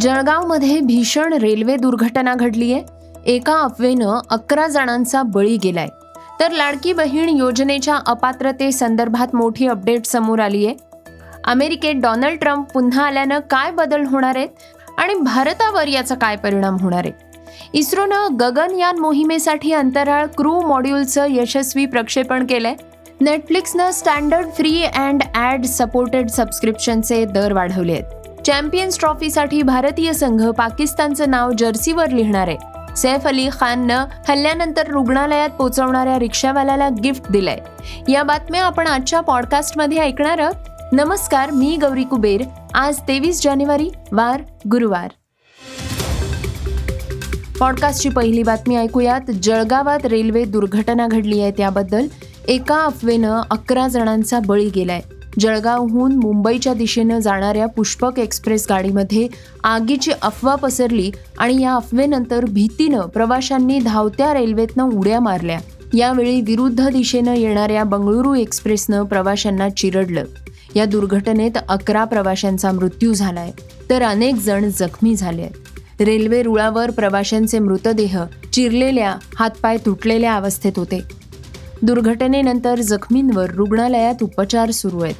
जळगावमध्ये भीषण रेल्वे दुर्घटना घडली आहे. एका अफवेनं अकरा जणांचा बळी गेलाय. तर लाडकी बहीण योजनेच्या अपात्रतेसंदर्भात मोठी अपडेट समोर आली आहे. अमेरिकेत डोनाल्ड ट्रम्प पुन्हा आल्यानं काय बदल होणार आहेत आणि भारतावर याचा काय परिणाम होणार आहे? इस्रोनं गगनयान मोहिमेसाठी अंतराळ क्रू मॉड्यूलचं यशस्वी प्रक्षेपण केलंय. नेटफ्लिक्सनं standard free and ad supported सबस्क्रिप्शनचे दर वाढवले आहेत. चॅम्पियन्स ट्रॉफीसाठी भारतीय संघ पाकिस्तानचं नाव जर्सीवर लिहिणार आहे. सैफ अली खाननं हल्ल्यानंतर रुग्णालयात पोहोचवणाऱ्या रिक्षावाल्याला गिफ्ट दिलंय. या बातम्या आपण आजच्या पॉडकास्टमध्ये ऐकणार आहोत. नमस्कार मी गौरी कुबेर. आज तेवीस जानेवारी वार गुरुवार. पॉडकास्टची पहिली बातमी ऐकूयात. जळगावात रेल्वे दुर्घटना घडली आहे त्याबद्दल एका अफवेनं अकरा जणांचा बळी गेलाय. जळगावहून मुंबईच्या दिशेनं जाणाऱ्या पुष्पक एक्सप्रेस गाडीमध्ये आगीची अफवा पसरली आणि या अफवेनंतर भीतीनं प्रवाशांनी धावत्या रेल्वेतनं उड्या मारल्या. यावेळी विरुद्ध दिशेनं येणाऱ्या बंगळुरू एक्सप्रेसनं प्रवाशांना चिरडलं. या दुर्घटनेत अकरा प्रवाशांचा मृत्यू झालाय. तर अनेक जण जखमी झाले आहेत रेल्वे रुळावर प्रवाशांचे मृतदेह चिरलेल्या हातपाय तुटलेल्या अवस्थेत होते. दुर्घटनेनंतर जखमींवर रुग्णालयात उपचार सुरू आहेत.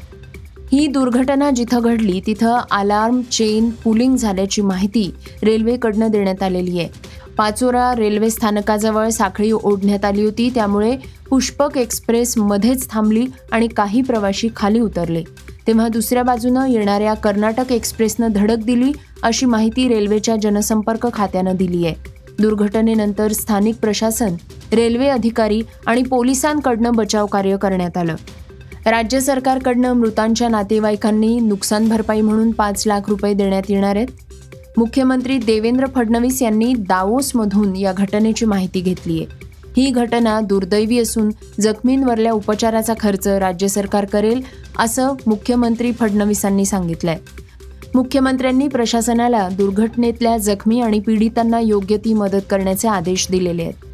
ही दुर्घटना जिथं घडली तिथं अलार्म चेन पुलिंग झाल्याची माहिती रेल्वेकडनं देण्यात आलेली आहे. पाचोरा रेल्वे स्थानकाजवळ साखळी ओढण्यात आली होती त्यामुळे पुष्पक एक्सप्रेस मध्येच थांबली आणि काही प्रवाशी खाली उतरले. तेव्हा दुसऱ्या बाजूनं येणाऱ्या कर्नाटक एक्सप्रेसनं धडक दिली अशी माहिती रेल्वेच्या जनसंपर्क खात्यानं दिली आहे. दुर्घटनेनंतर स्थानिक प्रशासन रेल्वे अधिकारी आणि पोलिसांकडनं बचाव कार्य करण्यात आलं. राज्य सरकारकडनं मृतांच्या नातेवाईकांनी नुकसान भरपाई म्हणून पाच लाख रुपये देण्यात येणार आहेत. मुख्यमंत्री देवेंद्र फडणवीस यांनी दावोसमधून या घटनेची माहिती घेतली आहे ही घटना दुर्दैवी असून जखमींवरल्या उपचाराचा खर्च राज्य सरकार करेल असं मुख्यमंत्री फडणवीसांनी सांगितलंय. मुख्यमंत्र्यांनी प्रशासनाला दुर्घटनेतल्या जखमी आणि पीडितांना योग्य ती मदत करण्याचे आदेश दिलेले आहेत.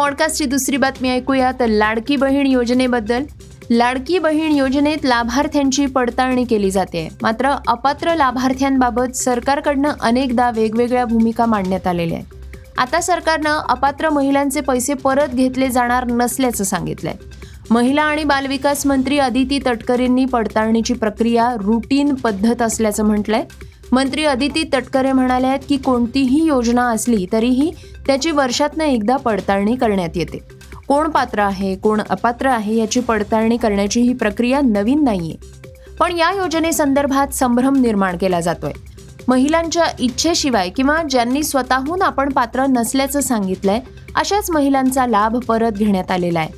पॉडकास्टची दुसरी बातमी ऐकूया तर लाडकी बहीण योजनेबद्दल. लाडकी बहीण योजनेत लाभार्थ्यांची पडताळणी केली जाते. मात्र अपात्र लाभार्थ्यांबाबत सरकारकडनं अनेकदा वेगवेगळ्या भूमिका मांडण्यात आलेल्या आहेत. आता सरकारनं अपात्र महिलांचे पैसे परत घेतले जाणार नसल्याचं सांगितलंय. महिला आणि बालविकास मंत्री अदिती तटकरेंनी पडताळणीची प्रक्रिया रुटीन पद्धत असल्याचं म्हटलंय. मंत्री अदिती तटकरे म्हणाले आहेत की कोणतीही योजना असली तरीही त्याची वर्षातनं एकदा पडताळणी करण्यात येते. कोण पात्र आहे कोण अपात्र आहे याची पडताळणी करण्याची ही प्रक्रिया नवीन नाहीये. पण या योजनेसंदर्भात संभ्रम निर्माण केला जातोय. महिलांच्या इच्छेशिवाय किंवा ज्यांनी स्वतःहून आपण पात्र नसल्याचं सांगितलंय अशाच महिलांचा लाभ परत घेण्यात आलेला आहे.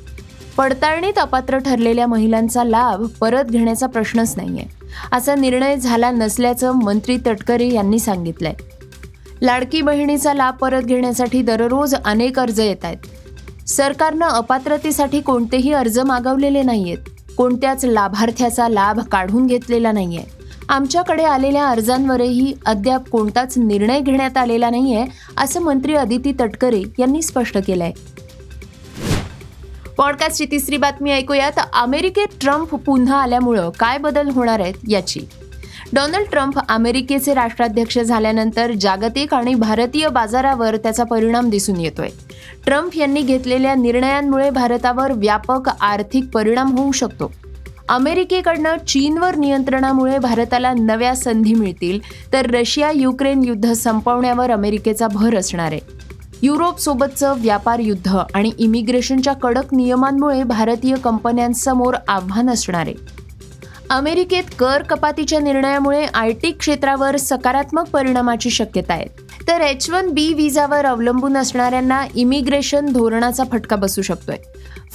पडताळणीत अपात्र ठरलेल्या महिलांचा लाभ परत घेण्याचा प्रश्नच नाहीये. असा निर्णय झाला नसल्याचं मंत्री तटकरे यांनी सांगितलंय. लाडकी बहिणीचा लाभ परत घेण्यासाठी दररोज अनेक अर्ज येत आहेत. सरकारनं अपात्रतेसाठी कोणतेही अर्ज मागवलेले नाहीयेत. कोणत्याच लाभार्थ्याचा लाभ काढून घेतलेला नाहीये. आमच्याकडे आलेल्या अर्जांवरही अद्याप कोणताच निर्णय घेण्यात आलेला नाहीये असं मंत्री अदिती तटकरे यांनी स्पष्ट केलंय. पॉडकास्टची तिसरी बातमी ऐकूयात. अमेरिकेत ट्रम्प पुन्हा आल्यामुळं काय बदल होणार आहेत याची? डोनाल्ड ट्रम्प अमेरिकेचे राष्ट्राध्यक्ष झाल्यानंतर जागतिक आणि भारतीय बाजारावर त्याचा परिणाम दिसून येतोय. ट्रम्प यांनी घेतलेल्या निर्णयांमुळे भारतावर व्यापक आर्थिक परिणाम होऊ शकतो. अमेरिकेकडनं चीनवर नियंत्रणामुळे भारताला नव्या संधी मिळतील तर रशिया युक्रेन युद्ध संपवण्यावर अमेरिकेचा भर असणार आहे. युरोपसोबतचं व्यापार युद्ध आणि इमिग्रेशनच्या कडक नियमांमुळे भारतीय कंपन्यांसमोर आव्हान असणार. आहे अमेरिकेत कर कपातीच्या निर्णयामुळे आय टी क्षेत्रावर सकारात्मक परिणामाची शक्यता आहे. तर एच वन बी विजावर अवलंबून असणाऱ्यांना इमिग्रेशन धोरणाचा फटका बसू शकतोय.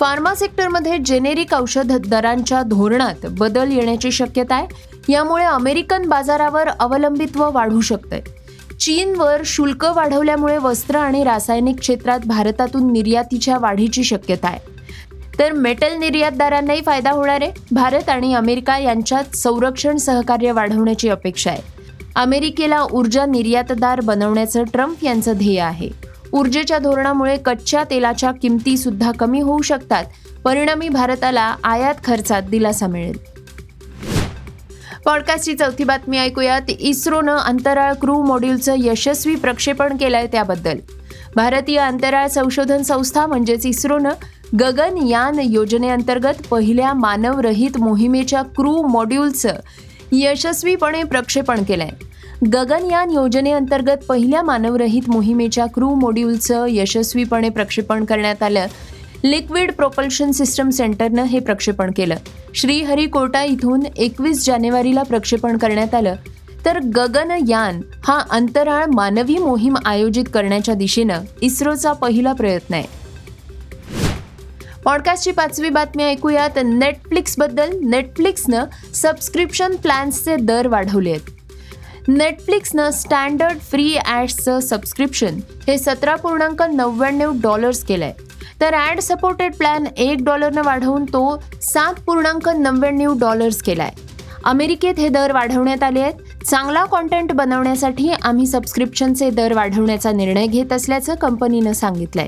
फार्मा सेक्टरमध्ये जेनेरिक औषध दरांच्या धोरणात बदल येण्याची शक्यता आहे. यामुळे अमेरिकन बाजारावर अवलंबित्व वाढू शकतंय. चीनवर शुल्क वाढवल्यामुळे वस्त्र आणि रासायनिक क्षेत्रात भारतातून निर्यातीच्या वाढीची शक्यता आहे. तर मेटल निर्यातदारांनाही फायदा होणार आहे. भारत आणि अमेरिका यांच्यात संरक्षण सहकार्य वाढवण्याची अपेक्षा आहे. अमेरिकेला ऊर्जा निर्यातदार बनवण्याचं ट्रम्प यांचं ध्येय आहे. ऊर्जेच्या धोरणामुळे कच्च्या तेलाच्या किमती सुद्धा कमी होऊ शकतात. परिणामी भारताला आयात खर्चात दिलासा मिळेल. पॉडकास्टची चौथी बातमी ऐकूयात. इस्रोनं अंतराळ क्रू मॉड्यूलचं यशस्वी प्रक्षेपण केलंय त्याबद्दल. भारतीय अंतराळ संशोधन संस्था म्हणजेच इस्रोनं गगनयान योजनेअंतर्गत पहिल्या मानवरहित मोहिमेच्या क्रू मॉड्यूलचं यशस्वीपणे प्रक्षेपण केलंय. गगनयान योजनेअंतर्गत पहिल्या मानवरहित मोहिमेच्या क्रू मॉड्यूलचं यशस्वीपणे प्रक्षेपण करण्यात आलं. लिक्विड प्रोपल्शन सिस्टम सेंटरनं हे प्रक्षेपण केलं. श्रीहरिकोटा इथून एकवीस जानेवारीला प्रक्षेपण करण्यात आलं. तर गगनयान हा अंतराळ मानवी मोहीम आयोजित करण्याच्या दिशेनं इस्रोचा पहिला प्रयत्न आहे. पॉडकास्टची पाचवी बातमी ऐकूयात. नेटफ्लिक्सबद्दल नेटफ्लिक्सनं सबस्क्रिप्शन प्लॅन्सचे दर वाढवले आहेत. नेटफ्लिक्सनं स्टँडर्ड फ्री ॲड्सचं सबस्क्रिप्शन हे सतरा पूर्णांक नव्याण्णव डॉलर्स केलं आहे तर ॲड सपोर्टेड प्लॅन एक डॉलरनं वाढवून तो सात पूर्णांक नव्याण्णव डॉलर्स केला आहे अमेरिकेत हे दर वाढवण्यात आले आहेत. चांगला कॉन्टेंट बनवण्यासाठी आम्ही सबस्क्रिप्शनचे दर वाढवण्याचा निर्णय घेत असल्याचं कंपनीनं सांगितलंय.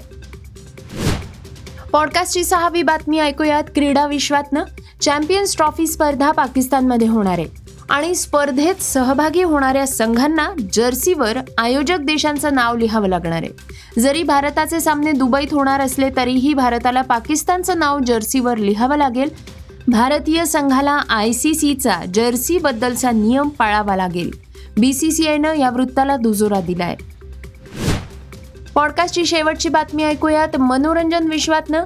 पॉडकास्टची सहावी बातमी ऐकूयात. क्रीडा विश्वातनं. चॅम्पियन्स ट्रॉफी स्पर्धा पाकिस्तानमध्ये होणार आहे. आणि स्पर्धेत सहभागी होणाऱ्या संघांना जर्सीवर आयोजक देशांचं नाव लिहावं लागणार आहे. जरी भारताचे सामने दुबईत होणार असले तरीही भारताला पाकिस्तानचं नाव जर्सीवर लिहावं लागेल. भारतीय संघाला आय सी सीचा जर्सीबद्दलचा नियम पाळावा लागेल. बी सी सी आयनं या वृत्ताला दुजोरा दिलाय. पॉडकास्टची शेवटची बातमी ऐकूयात. मनोरंजन विश्वातनं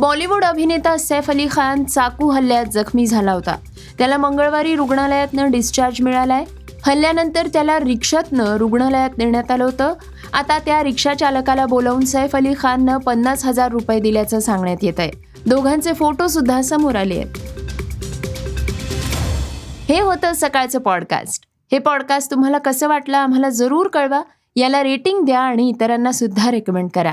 बॉलिवूड अभिनेता सैफ अली खान चाकू हल्ल्यात जखमी झाला होता. त्याला मंगळवारी रुग्णालयातनं डिस्चार्ज मिळालाय. हल्ल्यानंतर त्याला रिक्षातनं रुग्णालयात नेण्यात आलं होतं. आता त्या रिक्षा चालकाला बोलावून सैफ अली खाननं पन्नास हजार रुपये दिल्याचं सांगण्यात येत आहे. दोघांचे फोटो सुद्धा समोर आले आहेत. हे होतं सकाळचं पॉडकास्ट हे पॉडकास्ट तुम्हाला कसं वाटलं आम्हाला जरूर कळवा. याला रेटिंग द्या आणि इतरांना सुद्धा रेकमेंड करा.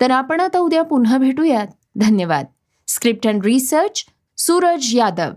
तर आपण आता उद्या पुन्हा भेटूयात. धन्यवाद. Script and research Suraj Yadav.